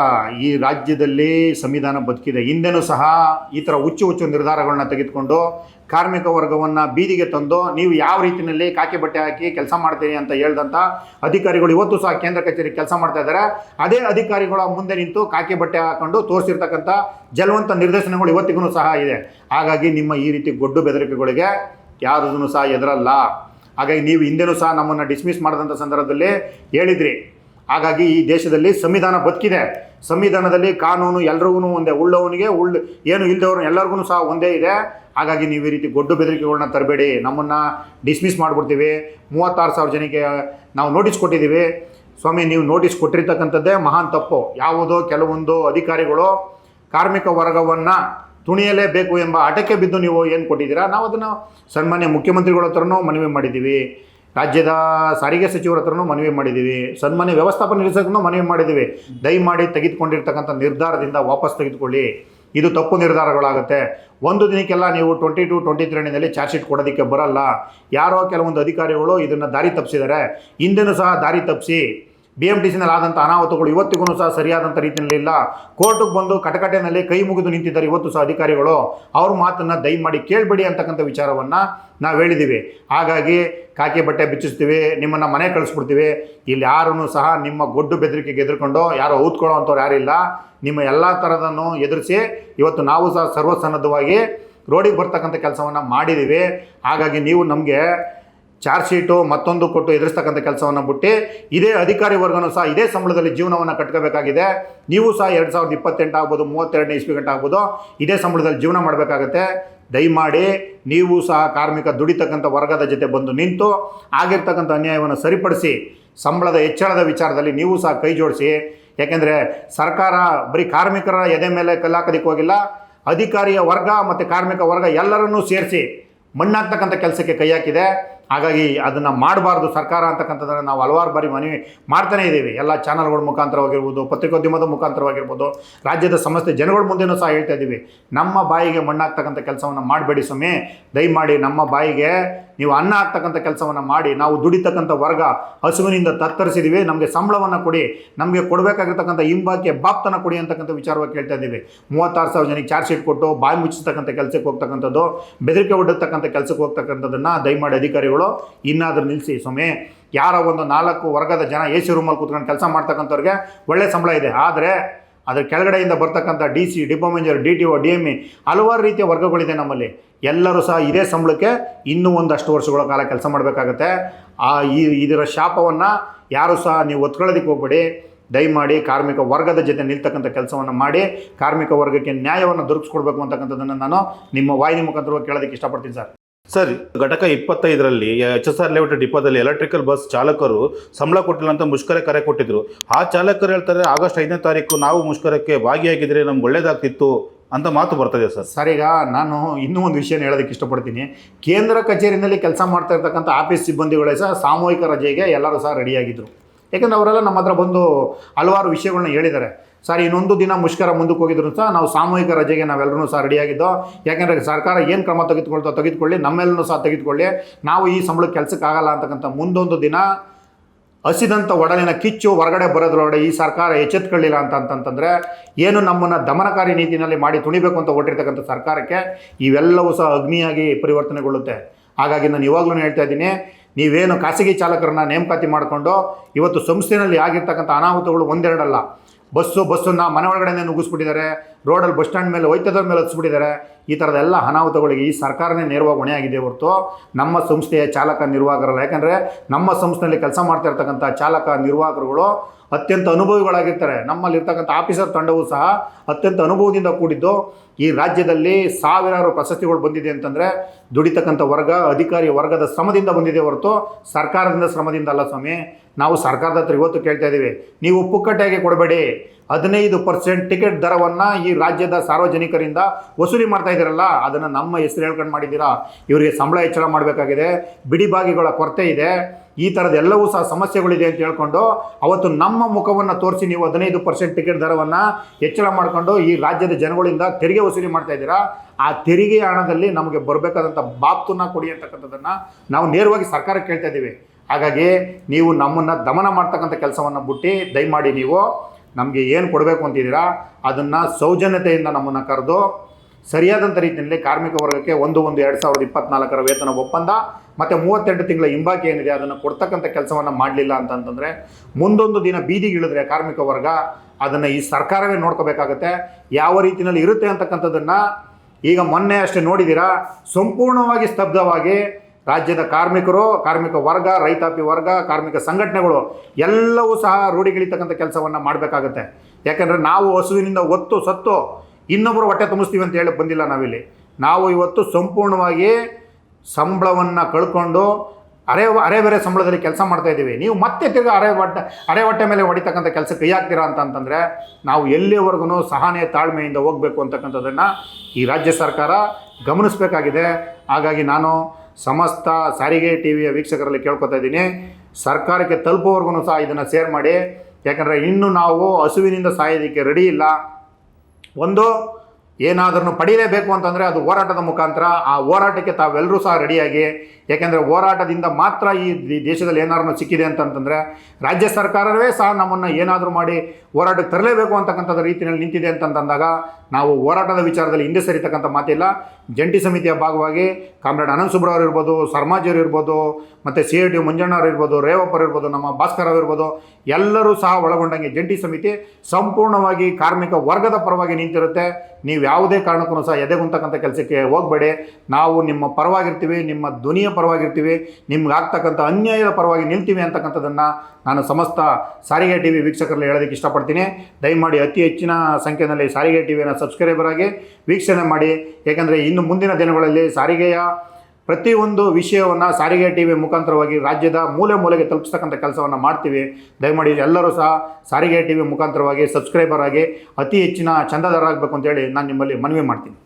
ಈ ರಾಜ್ಯದಲ್ಲಿ ಸಂವಿಧಾನ ಬದುಕಿದೆ. ಹಿಂದೆನೂ ಸಹ ಈ ಥರ ಹುಚ್ಚು ಹುಚ್ಚು ನಿರ್ಧಾರಗಳನ್ನ ತೆಗೆದುಕೊಂಡು ಕಾರ್ಮಿಕ ವರ್ಗವನ್ನು ಬೀದಿಗೆ ತಂದು ನೀವು ಯಾವ ರೀತಿಯಲ್ಲಿ ಕಾಕಿ ಬಟ್ಟೆ ಹಾಕಿ ಕೆಲಸ ಮಾಡ್ತೀರಿ ಅಂತ ಹೇಳ್ದಂಥ ಅಧಿಕಾರಿಗಳು ಇವತ್ತು ಸಹ ಕೇಂದ್ರ ಕಚೇರಿ ಕೆಲಸ ಮಾಡ್ತಾ ಇದ್ದಾರೆ ಅದೇ ಅಧಿಕಾರಿಗಳ ಮುಂದೆ ನಿಂತು ಕಾಕಿ ಬಟ್ಟೆ ಹಾಕೊಂಡು ತೋರಿಸಿರ್ತಕ್ಕಂಥ ಜಲವಂತ ನಿರ್ದೇಶನಗಳು ಇವತ್ತಿಗೂ ಸಹ ಇದೆ. ಹಾಗಾಗಿ ನಿಮ್ಮ ಈ ರೀತಿ ಗೊಡ್ಡು ಬೆದರಿಕೆಗಳಿಗೆ ಯಾವುದನ್ನು ಸಹ ಎದುರಲ್ಲ ಹಾಗಾಗಿ ನೀವು ಹಿಂದೆನೂ ಸಹ ನಮ್ಮನ್ನು ಡಿಸ್ಮಿಸ್ ಮಾಡಿದಂಥ ಸಂದರ್ಭದಲ್ಲಿ ಹೇಳಿದ್ರಿ. ಹಾಗಾಗಿ ಈ ದೇಶದಲ್ಲಿ ಸಂವಿಧಾನ ಬದುಕಿದೆ. ಸಂವಿಧಾನದಲ್ಲಿ ಕಾನೂನು ಎಲ್ರಿಗೂ ಒಂದೇ, ಉಳ್ಳವನಿಗೆ ಉಳ್ಳ, ಏನು ಇಲ್ಲದವ್ರು ಎಲ್ಲರಿಗೂ ಸಹ ಒಂದೇ ಇದೆ. ಹಾಗಾಗಿ ನೀವು ಈ ರೀತಿ ಗೊಡ್ಡು ಬೆದರಿಕೆಗಳನ್ನ ತರಬೇಡಿ. ನಮ್ಮನ್ನು ಡಿಸ್ಮಿಸ್ ಮಾಡಿಬಿಡ್ತೀವಿ. ಮೂವತ್ತಾರು ಸಾವಿರ ಜನಕ್ಕೆ ನಾವು ನೋಟಿಸ್ ಕೊಟ್ಟಿದ್ದೀವಿ. ಸ್ವಾಮಿ, ನೀವು ನೋಟಿಸ್ ಕೊಟ್ಟಿರ್ತಕ್ಕಂಥದ್ದೇ ಮಹಾನ್ ತಪ್ಪು. ಯಾವುದೋ ಕೆಲವೊಂದು ಅಧಿಕಾರಿಗಳು ಕಾರ್ಮಿಕ ವರ್ಗವನ್ನು ತುಣಿಯಲೇಬೇಕು ಎಂಬ ಆಟಕ್ಕೆ ಬಿದ್ದು ನೀವು ಏನು ಕೊಟ್ಟಿದ್ದೀರಾ? ನಾವು ಅದನ್ನು ಸನ್ಮಾನ್ಯ ಮುಖ್ಯಮಂತ್ರಿಗಳ ಹತ್ರನೂ ಮನವಿ ಮಾಡಿದ್ದೀವಿ. ರಾಜ್ಯದ ಸಾರಿಗೆ ಸಚಿವರ ಹತ್ರನೂ ಮನವಿ ಮಾಡಿದ್ದೀವಿ. ಸನ್ಮಾನ್ಯ ವ್ಯವಸ್ಥಾಪನೆ ನಿರ್ಸಕ್ಕೂ ಮನವಿ ಮಾಡಿದ್ದೀವಿ. ದಯಮಾಡಿ ತೆಗೆದುಕೊಂಡಿರ್ತಕ್ಕಂಥ ನಿರ್ಧಾರದಿಂದ ವಾಪಸ್ ತೆಗೆದುಕೊಳ್ಳಿ. ಇದು ತಪ್ಪು ನಿರ್ಧಾರಗಳಾಗುತ್ತೆ. ಒಂದು ದಿನಕ್ಕೆಲ್ಲ ನೀವು ಟ್ವೆಂಟಿ ಟು ಟ್ವೆಂಟಿ ತ್ರೀನಲ್ಲಿ ಚಾರ್ಜ್ ಶೀಟ್ ಕೊಡೋದಕ್ಕೆ ಬರಲ್ಲ. ಯಾರೋ ಕೆಲವೊಂದು ಅಧಿಕಾರಿಗಳು ಇದನ್ನು ದಾರಿ ತಪ್ಪಿಸಿದ್ದಾರೆ. ಹಿಂದೆನೂ ಸಹ ದಾರಿ ತಪ್ಪಿಸಿ. ಬಿ ಎಂ ಟಿ ಸಿನಲ್ಲಿ ಆದಂಥ ಅನಾಹುತಗಳು ಇವತ್ತಿಗೂ ಸಹ ಸರಿಯಾದಂಥ ರೀತಿಯಲ್ಲಿ ಇಲ್ಲ. ಕೋರ್ಟಿಗೆ ಬಂದು ಕಟಕಟೆನಲ್ಲಿ ಕೈ ಮುಗಿದು ನಿಂತಿದ್ದಾರೆ ಇವತ್ತು ಸಹ ಅಧಿಕಾರಿಗಳು. ಅವ್ರ ಮಾತನ್ನು ದಯಮಾಡಿ ಕೇಳಬೇಡಿ ಅಂತಕ್ಕಂಥ ವಿಚಾರವನ್ನು ನಾವು ಹೇಳಿದ್ದೀವಿ ಹಾಗಾಗಿ ಕಾಕಿ ಬಟ್ಟೆ ಬಿಚ್ಚಿಸ್ತೀವಿ, ನಿಮ್ಮನ್ನು ಮನೆ ಕಳಿಸ್ಬಿಡ್ತೀವಿ. ಇಲ್ಲಿ ಯಾರೂ ಸಹ ನಿಮ್ಮ ಗೊಡ್ಡು ಬೆದರಿಕೆಗೆ ಎದುರ್ಕೊಂಡು, ಯಾರೋ ಊದ್ಕೊಳ್ಳೋ ಅಂಥವ್ರು ಯಾರಿಲ್ಲ ನಿಮ್ಮ ಎಲ್ಲ ಥರದನ್ನು ಎದುರಿಸಿ ಇವತ್ತು ನಾವು ಸಹ ಸರ್ವಸನ್ನದ್ಧವಾಗಿ ರೋಡಿಗೆ ಬರ್ತಕ್ಕಂಥ ಕೆಲಸವನ್ನು ಮಾಡಿದ್ದೀವಿ ಹಾಗಾಗಿ ನೀವು ನಮಗೆ ಚಾರ್ಜ್ ಶೀಟು ಮತ್ತೊಂದು ಕೊಟ್ಟು ಎದುರಿಸ್ತಕ್ಕಂಥ ಕೆಲಸವನ್ನು ಬಿಟ್ಟು ಇದೇ ಅಧಿಕಾರಿ ವರ್ಗನೂ ಸಹ ಇದೇ ಸಂಬಳದಲ್ಲಿ ಜೀವನವನ್ನು ಕಟ್ಕೋಬೇಕಾಗಿದೆ. ನೀವು ಸಹ ಎರಡು ಸಾವಿರದ ಇಪ್ಪತ್ತೆಂಟು ಆಗ್ಬೋದು, ಮೂವತ್ತೆರಡನೇ ಇಸ್ವಿ ಗಂಟೆ ಆಗ್ಬೋದು, ಇದೇ ಸಂಬಳದಲ್ಲಿ ಜೀವನ ಮಾಡಬೇಕಾಗತ್ತೆ. ದಯಮಾಡಿ ನೀವು ಸಹ ಕಾರ್ಮಿಕ ದುಡಿತಕ್ಕಂಥ ವರ್ಗದ ಜೊತೆ ಬಂದು ನಿಂತು ಆಗಿರ್ತಕ್ಕಂಥ ಅನ್ಯಾಯವನ್ನು ಸರಿಪಡಿಸಿ, ಸಂಬಳದ ಹೆಚ್ಚಳದ ವಿಚಾರದಲ್ಲಿ ನೀವು ಸಹ ಕೈ ಜೋಡಿಸಿ. ಯಾಕೆಂದರೆ ಸರ್ಕಾರ ಬರೀ ಕಾರ್ಮಿಕರ ಎದೆ ಮೇಲೆ ಕಲ್ಲಾಕೋದಕ್ಕೆ ಹೋಗಿಲ್ಲ, ಅಧಿಕಾರಿಯ ವರ್ಗ ಮತ್ತು ಕಾರ್ಮಿಕ ವರ್ಗ ಎಲ್ಲರನ್ನೂ ಸೇರಿಸಿ ಮಣ್ಣಾಗ್ತಕ್ಕಂಥ ಕೆಲಸಕ್ಕೆ ಕೈ ಹಾಕಿದೆ. ಹಾಗಾಗಿ ಅದನ್ನು ಮಾಡಬಾರ್ದು ಸರ್ಕಾರ ಅಂತಕ್ಕಂಥದ್ದನ್ನು ನಾವು ಹಲವಾರು ಬಾರಿ ಮನವಿ ಮಾಡ್ತಾನೇ ಇದ್ದೀವಿ. ಎಲ್ಲ ಚಾನಲ್ಗಳ ಮುಖಾಂತರವಾಗಿರ್ಬೋದು, ಪತ್ರಿಕೋದ್ಯಮದ ಮುಖಾಂತರವಾಗಿರ್ಬೋದು, ರಾಜ್ಯದ ಸಮಸ್ತ ಜನಗಳ ಮುಂದೆನೂ ಸಹ ಹೇಳ್ತಾ ಇದ್ದೀವಿ. ನಮ್ಮ ಬಾಯಿಗೆ ಮಣ್ಣಾಗ್ತಕ್ಕಂಥ ಕೆಲಸವನ್ನು ಮಾಡಬೇಡಿ ಸ್ವಾಮಿ. ದಯಮಾಡಿ ನಮ್ಮ ಬಾಯಿಗೆ ನೀವು ಅನ್ನ ಆಗ್ತಕ್ಕಂಥ ಕೆಲಸವನ್ನು ಮಾಡಿ, ನಾವು ದುಡಿತಕ್ಕಂಥ ವರ್ಗ ಹಸುವಿನಿಂದ ತತ್ತರಿಸಿದ್ದೀವಿ ನಮಗೆ ಸಂಬಳವನ್ನು ಕೊಡಿ, ನಮಗೆ ಕೊಡಬೇಕಾಗಿರ್ತಕ್ಕಂಥ ಹಿಂಬಾಕೆ ಬಾಪ್ತನ ಕೊಡಿ ಅಂತಕ್ಕಂಥ ವಿಚಾರವಾಗಿ ಕೇಳ್ತಾ ಇದ್ದೀವಿ. ಮೂವತ್ತಾರು ಸಾವಿರ ಜನಕ್ಕೆ ಚಾರ್ಜ್ ಶೀಟ್ ಕೊಟ್ಟು, ಬಾಯಿ ಮುಚ್ಚಿಸ್ತಕ್ಕಂಥ ಕೆಲಸಕ್ಕೆ ಹೋಗ್ತಕ್ಕಂಥದ್ದು, ಬೆದರಿಕೆ ಒಡ್ಡತಕ್ಕಂಥ ಕೆಲಸಕ್ಕೆ ಹೋಗ್ತಕ್ಕಂಥದ್ದನ್ನು ದಯಮಾಡಿ ಅಧಿಕಾರಿಗಳು ಇನ್ನಾದರೂ ನಿಲ್ಲಿಸಿ. ಸ್ವಾಮಿ, ಯಾರೋ ಒಂದು ನಾಲ್ಕು ವರ್ಗದ ಜನ ಎ ಸಿ ರೂಮಲ್ಲಿ ಕೂತ್ಕೊಂಡು ಕೆಲಸ ಮಾಡ್ತಕ್ಕಂಥವ್ರಿಗೆ ಒಳ್ಳೆ ಸಂಬಳ ಇದೆ. ಆದರೆ ಅದರ ಕೆಳಗಡೆಯಿಂದ ಬರ್ತಕ್ಕಂಥ D C, depot manager D T O, D M E ಹಲವಾರು ರೀತಿಯ ವರ್ಗಗಳಿದೆ ನಮ್ಮಲ್ಲಿ. ಎಲ್ಲರೂ ಸಹ ಇದೇ ಸಂಬಳಕ್ಕೆ ಇನ್ನೂ ಒಂದಷ್ಟು ವರ್ಷಗಳ ಕಾಲ ಕೆಲಸ ಮಾಡಬೇಕಾಗತ್ತೆ. ಆ ಈ ಇದರ ಶಾಪವನ್ನು ಯಾರೂ ಸಹ ನೀವು ಒತ್ಕೊಳ್ಳೋದಕ್ಕೆ ಹೋಗ್ಬೇಡಿ. ದಯಮಾಡಿ ಕಾರ್ಮಿಕ ವರ್ಗದ ಜೊತೆ ನಿಲ್ತಕ್ಕಂಥ ಕೆಲಸವನ್ನು ಮಾಡಿ, ಕಾರ್ಮಿಕ ವರ್ಗಕ್ಕೆ ನ್ಯಾಯವನ್ನು ದೊರಕಿಸ್ಕೊಡ್ಬೇಕು ಅಂತಕ್ಕಂಥದ್ದನ್ನು ನಾನು ನಿಮ್ಮ ವಾಹಿನಿ ಮುಖಾಂತರವಾಗಿ ಕೇಳೋದಕ್ಕೆ ಇಷ್ಟಪಡ್ತೀನಿ ಸರ್. ಸರ್, ಘಟಕ ಇಪ್ಪತ್ತೈದರಲ್ಲಿ ಎಚ್ ಎಸ್ ಆರ್ ಲೇಔಟ್ ಡಿಪೋದಲ್ಲಿ ಎಲೆಕ್ಟ್ರಿಕಲ್ ಬಸ್ ಚಾಲಕರು ಸಂಬಳ ಕೊಟ್ಟಿಲ್ಲ ಅಂತ ಮುಷ್ಕರ ಕರೆ ಕೊಟ್ಟಿದ್ರು. ಆ ಚಾಲಕರು ಹೇಳ್ತಾರೆ, ಆಗಸ್ಟ್ ಐದನೇ ತಾರೀಕು ನಾವು ಮುಷ್ಕರಕ್ಕೆ ಭಾಗಿಯಾಗಿದ್ರೆ ನಮ್ಗೆ ಒಳ್ಳೇದಾಗ್ತಿತ್ತು ಅಂತ ಮಾತು ಬರ್ತದೆ ಸರ್. ಸರ್, ಈಗ ನಾನು ಇನ್ನೂ ಒಂದು ವಿಷಯನ ಹೇಳೋದಕ್ಕೆ ಇಷ್ಟಪಡ್ತೀನಿ. ಕೇಂದ್ರ ಕಚೇರಿನಲ್ಲಿ ಕೆಲಸ ಮಾಡ್ತಾ ಇರ್ತಕ್ಕಂಥ ಆಫೀಸ್ ಸಿಬ್ಬಂದಿಗಳೇ ಸಹ ಸಾಮೂಹಿಕ ರಜೆಗೆ ಎಲ್ಲರೂ ಸಹ ರೆಡಿಯಾಗಿದ್ದರು ಯಾಕಂದರೆ ಅವರೆಲ್ಲ ನಮ್ಮ ಹತ್ರ ಬಂದು ಹಲವಾರು ವಿಷಯಗಳನ್ನ ಹೇಳಿದ್ದಾರೆ. ಸರ್, ಇನ್ನೊಂದು ದಿನ ಮುಷ್ಕರ ಮುಂದಕ್ಕೆ ಹೋಗಿದ್ರು ಸಹ ನಾವು ಸಾಮೂಹಿಕ ರಜೆಗೆ ನಾವೆಲ್ಲರೂ ಸಹ ರೆಡಿಯಾಗಿದ್ದೋ, ಯಾಕೆಂದರೆ ಸರ್ಕಾರ ಏನು ಕ್ರಮ ತೆಗೆದುಕೊಳ್ತೋ ತೆಗೆದುಕೊಳ್ಳಿ ನಮ್ಮೆಲ್ಲರೂ ಸಹ ತೆಗೆದುಕೊಳ್ಳಿ. ನಾವು ಈ ಸಂಬಳ ಕೆಲಸಕ್ಕೆ ಆಗಲ್ಲ ಅಂತಕ್ಕಂಥ ಮುಂದೊಂದು ದಿನ ಹಸಿದಂಥ ಒಡಲಿನ ಕಿಚ್ಚು ಹೊರಗಡೆ ಬರೋದ್ರೊಳಗಡೆ ಈ ಸರ್ಕಾರ ಎಚ್ಚೆತ್ಕೊಳ್ಳಿಲ್ಲ ಅಂತ ಅಂತಂತಂದರೆ ಏನು ನಮ್ಮನ್ನು ದಮನಕಾರಿ ನೀತಿನಲ್ಲಿ ಮಾಡಿ ತುಣಿಬೇಕು ಅಂತ ಹೊರಟಿರ್ತಕ್ಕಂಥ ಸರ್ಕಾರಕ್ಕೆ ಇವೆಲ್ಲವೂ ಸಹ ಅಗ್ನಿಯಾಗಿ ಪರಿವರ್ತನೆಗೊಳ್ಳುತ್ತೆ. ಹಾಗಾಗಿ ನಾನು ಇವಾಗಲೂ ಹೇಳ್ತಾ ಇದ್ದೀನಿ, ನೀವೇನು ಖಾಸಗಿ ಚಾಲಕರನ್ನ ನೇಮಕಾತಿ ಮಾಡಿಕೊಂಡು, ಇವತ್ತು ಸಂಸ್ಥೆಯಲ್ಲಿ ಆಗಿರ್ತಕ್ಕಂಥ ಅನಾಹುತಗಳು ಒಂದೆರಡಲ್ಲ. ಬಸ್ಸು ಬಸ್ಸನ್ನು ಮನೆ ಒಳಗಡೆನೇ ನುಗ್ಗಿಸ್ಬಿಟ್ಟಿದ್ದಾರೆ. ರೋಡಲ್ಲಿ ಬಸ್ ಸ್ಟ್ಯಾಂಡ್ ಮೇಲೆ ಹೋಯ್ತದ್ರ ಮೇಲೆ ಹಚ್ಬಿಟ್ಟಿದ್ದಾರೆ ಈ ಥರದ ಎಲ್ಲ ಅನಾಹುತಗಳಿಗೆ ಈ ಸರ್ಕಾರನೇ ನೇರವಾಗಿ ಹೊಣೆಯಾಗಿದೆ ಹೊರತು ನಮ್ಮ ಸಂಸ್ಥೆಯ ಚಾಲಕ ನಿರ್ವಾಹಕರಲ್ಲ. ಯಾಕಂದರೆ ನಮ್ಮ ಸಂಸ್ಥೆಯಲ್ಲಿ ಕೆಲಸ ಮಾಡ್ತಾ ಇರ್ತಕ್ಕಂಥ ಚಾಲಕ ನಿರ್ವಾಹಕರುಗಳು ಅತ್ಯಂತ ಅನುಭವಿಗಳಾಗಿರ್ತಾರೆ. ನಮ್ಮಲ್ಲಿರ್ತಕ್ಕಂಥ ಆಫೀಸರ್ ತಂಡವೂ ಸಹ ಅತ್ಯಂತ ಅನುಭವದಿಂದ ಕೂಡಿದ್ದು ಈ ರಾಜ್ಯದಲ್ಲಿ ಸಾವಿರಾರು ಪ್ರಶಸ್ತಿಗಳು ಬಂದಿದೆ ಅಂತಂದರೆ ದುಡಿತಕ್ಕಂಥ ವರ್ಗ, ಅಧಿಕಾರಿ ವರ್ಗದ ಶ್ರಮದಿಂದ ಬಂದಿದೆ ಹೊರತು ಸರ್ಕಾರದಿಂದ ಶ್ರಮದಿಂದ ಅಲ್ಲ ಸ್ವಾಮಿ. ನಾವು ಸರ್ಕಾರದ ಹತ್ರ ಇವತ್ತು ಕೇಳ್ತಾ ಇದ್ದೀವಿ. ನೀವು ಪುಕ್ಕಟ್ಟಾಗಿ ಕೊಡಬೇಡಿ. ಹದಿನೈದು ಪರ್ಸೆಂಟ್ ಟಿಕೆಟ್ ದರವನ್ನು ಈ ರಾಜ್ಯದ ಸಾರ್ವಜನಿಕರಿಂದ ವಸೂಲಿ ಮಾಡ್ತಾ ಇದ್ದೀರಲ್ಲ, ಅದನ್ನು ನಮ್ಮ ಹೆಸರು ಹೇಳ್ಕೊಂಡು ಮಾಡಿದ್ದೀರಾ? ಇವರಿಗೆ ಸಂಬಳ ಹೆಚ್ಚಳ ಮಾಡಬೇಕಾಗಿದೆ ಬಿಡಿಭಾಗಿಗಳ ಕೊರತೆ ಇದೆ, ಈ ಥರದ್ದೆಲ್ಲವೂ ಸಹ ಸಮಸ್ಯೆಗಳಿದೆ ಅಂತ ಹೇಳ್ಕೊಂಡು ಅವತ್ತು ನಮ್ಮ ಮುಖವನ್ನು ತೋರಿಸಿ ನೀವು ಹದಿನೈದು ಪರ್ಸೆಂಟ್ ಟಿಕೆಟ್ ದರವನ್ನು ಹೆಚ್ಚಳ ಮಾಡಿಕೊಂಡು ಈ ರಾಜ್ಯದ ಜನಗಳಿಂದ ತೆರಿಗೆ ವಸೂಲಿ ಮಾಡ್ತಾ ಇದ್ದೀರಾ? ಆ ತೆರಿಗೆ ಹಣದಲ್ಲಿ ನಮಗೆ ಬರಬೇಕಾದಂಥ ಬಾಪ್ತನ್ನ ಕೊಡಿ ಅಂತಕ್ಕಂಥದ್ದನ್ನು ನಾವು ನೇರವಾಗಿ ಸರ್ಕಾರಕ್ಕೆ ಕೇಳ್ತಾ ಇದ್ದೀವಿ. ಹಾಗಾಗಿ ನೀವು ನಮ್ಮನ್ನು ದಮನ ಮಾಡ್ತಕ್ಕಂಥ ಕೆಲಸವನ್ನು ಬಿಟ್ಟು ದಯಮಾಡಿ ನೀವು ನಮಗೆ ಏನು ಕೊಡಬೇಕು ಅಂತಿದ್ದೀರಾ, ಅದನ್ನು ಸೌಜನ್ಯತೆಯಿಂದ ನಮ್ಮನ್ನು ಕರೆದು ಸರಿಯಾದಂಥ ರೀತಿಯಲ್ಲಿ ಕಾರ್ಮಿಕ ವರ್ಗಕ್ಕೆ ಒಂದು ಒಂದು ಎರಡು ಸಾವಿರದ ಇಪ್ಪತ್ನಾಲ್ಕರ ವೇತನ ಒಪ್ಪಂದ, ಮತ್ತು ಮೂವತ್ತೆಂಟು ತಿಂಗಳ ಹಿಂಬಾಕಿ ಏನಿದೆ, ಅದನ್ನು ಕೊಡ್ತಕ್ಕಂಥ ಕೆಲಸವನ್ನು ಮಾಡಲಿಲ್ಲ ಅಂತಂತಂದರೆ, ಮುಂದೊಂದು ದಿನ ಬೀದಿಗೆ ಇಳಿದ್ರೆ ಕಾರ್ಮಿಕ ವರ್ಗ ಅದನ್ನು ಈ ಸರ್ಕಾರವೇ ನೋಡ್ಕೋಬೇಕಾಗತ್ತೆ. ಯಾವ ರೀತಿಯಲ್ಲಿ ಇರುತ್ತೆ ಅಂತಕ್ಕಂಥದ್ದನ್ನು ಈಗ ಮೊನ್ನೆ ಅಷ್ಟೇ ನೋಡಿದ್ದೀರಾ, ಸಂಪೂರ್ಣವಾಗಿ ಸ್ತಬ್ಧವಾಗಿ ರಾಜ್ಯದ ಕಾರ್ಮಿಕರು, ಕಾರ್ಮಿಕ ವರ್ಗ, ರೈತಾಪಿ ವರ್ಗ, ಕಾರ್ಮಿಕ ಸಂಘಟನೆಗಳು ಎಲ್ಲವೂ ಸಹ ರೂಢಿಗಿಳಿತಕ್ಕಂಥ ಕೆಲಸವನ್ನು ಮಾಡಬೇಕಾಗತ್ತೆ. ಯಾಕೆಂದರೆ ನಾವು ಹಸುವಿನಿಂದ ಒತ್ತು ಸತ್ತು ಇನ್ನೊಬ್ಬರು ಹೊಟ್ಟೆ ತುಂಬಿಸ್ತೀವಿ ಅಂತ ಹೇಳಿ ಬಂದಿಲ್ಲ ನಾವಿಲ್ಲಿ. ನಾವು ಇವತ್ತು ಸಂಪೂರ್ಣವಾಗಿ ಸಂಬಳವನ್ನು ಕಳ್ಕೊಂಡು ಅರೆ ಅರೆ ಬೇರೆ ಸಂಬಳದಲ್ಲಿ ಕೆಲಸ ಮಾಡ್ತಾ ಇದ್ದೀವಿ. ನೀವು ಮತ್ತೆ ತಿರ್ಗಿ ಅರೆ ಹೊಟ್ಟೆ ಅರೆ ಹೊಟ್ಟೆ ಮೇಲೆ ಹೊಡಿತಕ್ಕಂಥ ಕೆಲಸ ಕೈ ಹಾಕ್ತೀರಾ ಅಂತ ಅಂತಂದರೆ ನಾವು ಎಲ್ಲಿವರೆಗೂ ಸಹನೆ ತಾಳ್ಮೆಯಿಂದ ಹೋಗಬೇಕು ಅಂತಕ್ಕಂಥದ್ದನ್ನು ಈ ರಾಜ್ಯ ಸರ್ಕಾರ ಗಮನಿಸಬೇಕಾಗಿದೆ. ಹಾಗಾಗಿ ನಾನು ಸಮಸ್ತ ಸಾರಿಗೆ ಟಿ ವಿಯ ವೀಕ್ಷಕರಲ್ಲಿ ಕೇಳ್ಕೊತಾ ಇದ್ದೀನಿ. ಸರ್ಕಾರಕ್ಕೆ ತಲುಪೋವರೆಗೂ ಸಹ ಇದನ್ನು ಶೇರ್ ಮಾಡಿ. ಯಾಕಂದರೆ ಇನ್ನು ನಾವು ಹಸುವಿನಿಂದ ಸಾಯೋದಕ್ಕೆ ರೆಡಿ ಇಲ್ಲ. ಒಂದು ಏನಾದ್ರೂ ಪಡೀಲೇಬೇಕು ಅಂತಂದರೆ ಅದು ಹೋರಾಟದ ಮುಖಾಂತರ, ಆ ಹೋರಾಟಕ್ಕೆ ತಾವೆಲ್ಲರೂ ಸಹ ರೆಡಿಯಾಗಿ. ಯಾಕೆಂದರೆ ಹೋರಾಟದಿಂದ ಮಾತ್ರ ಈ ದೇಶದಲ್ಲಿ ಏನಾದ್ರು ಸಿಕ್ಕಿದೆ ಅಂತಂತಂದರೆ, ರಾಜ್ಯ ಸರ್ಕಾರವೇ ಸಹ ನಮ್ಮನ್ನು ಏನಾದರೂ ಮಾಡಿ ಹೋರಾಟಕ್ಕೆ ತರಲೇಬೇಕು ಅಂತಕ್ಕಂಥದ್ದು ರೀತಿಯಲ್ಲಿ ನಿಂತಿದೆ ಅಂತಂದಾಗ ನಾವು ಹೋರಾಟದ ವಿಚಾರದಲ್ಲಿ ಹಿಂದೆ ಸರಿತಕ್ಕಂಥ ಮಾತಿಲ್ಲ. ಜಂಟಿ ಸಮಿತಿಯ ಭಾಗವಾಗಿ ಕಾಮ್ರೇಡ್ ಅನಂತ ಸುಬ್ರವ್ರು ಇರ್ಬೋದು ಸರ್ಮಾಜಿಯವರು ಇರ್ಬೋದು, ಮತ್ತು ಸಿ ಎ ಟಿ ಮಂಜಣ್ಣವ್ರು ಇರ್ಬೋದು ರೇವಪ್ಪರು ಇರ್ಬೋದು, ನಮ್ಮ ಭಾಸ್ಕರ್ ಇರ್ಬೋದು, ಎಲ್ಲರೂ ಸಹ ಒಳಗೊಂಡಂಗೆ ಜಂಟಿ ಸಮಿತಿ ಸಂಪೂರ್ಣವಾಗಿ ಕಾರ್ಮಿಕ ವರ್ಗದ ಪರವಾಗಿ ನಿಂತಿರುತ್ತೆ. ನೀವು ಯಾವುದೇ ಕಾರಣಕ್ಕೂ ಸಹ ಎದೆಗುಂತಕ್ಕಂಥ ಕೆಲಸಕ್ಕೆ ಹೋಗಬೇಡಿ. ನಾವು ನಿಮ್ಮ ಪರವಾಗಿರ್ತೀವಿ, ನಿಮ್ಮ ಧ್ವನಿಯ ಪರವಾಗಿರ್ತೀವಿ, ನಿಮ್ಗೆ ಆಗ್ತಕ್ಕಂಥ ಅನ್ಯಾಯದ ಪರವಾಗಿ ನಿಲ್ತೀವಿ ಅಂತಕ್ಕಂಥದ್ದನ್ನು ನಾನು ಸಮಸ್ತ ಸಾರಿಗೆ ಟಿ ವಿ ವೀಕ್ಷಕರಲ್ಲಿ ಹೇಳೋದಕ್ಕೆ ಇಷ್ಟಪಡ್ತೀನಿ. ದಯಮಾಡಿ ಅತಿ ಹೆಚ್ಚಿನ ಸಂಖ್ಯೆಯಲ್ಲಿ ಸಾರಿಗೆ ಟಿ ವಿಯನ್ನು ಸಬ್ಸ್ಕ್ರೈಬರ್ ಆಗಿ ವೀಕ್ಷಣೆ ಮಾಡಿ. ಏಕೆಂದರೆ ಇನ್ನು ಮುಂದಿನ ದಿನಗಳಲ್ಲಿ ಸಾರಿಗೆಯ ಪ್ರತಿಯೊಂದು ವಿಷಯವನ್ನು ಸಾರಿಗೆ ಟಿ ವಿ ಮುಖಾಂತರವಾಗಿ ರಾಜ್ಯದ ಮೂಲೆ ಮೂಲೆಗೆ ತಲುಪಿಸ್ತಕ್ಕಂಥ ಕೆಲಸವನ್ನು ಮಾಡ್ತೀವಿ. ದಯಮಾಡಿ ಎಲ್ಲರೂ ಸಹ ಸಾರಿಗೆ ಟಿ ವಿ ಮುಖಾಂತರವಾಗಿ ಸಬ್ಸ್ಕ್ರೈಬರ್ ಆಗಿ ಅತಿ ಹೆಚ್ಚಿನ ಚಂದಾದಾರರಾಗಬೇಕು ಅಂತೇಳಿ ನಾನು ನಿಮ್ಮಲ್ಲಿ ಮನವಿ ಮಾಡ್ತೀನಿ.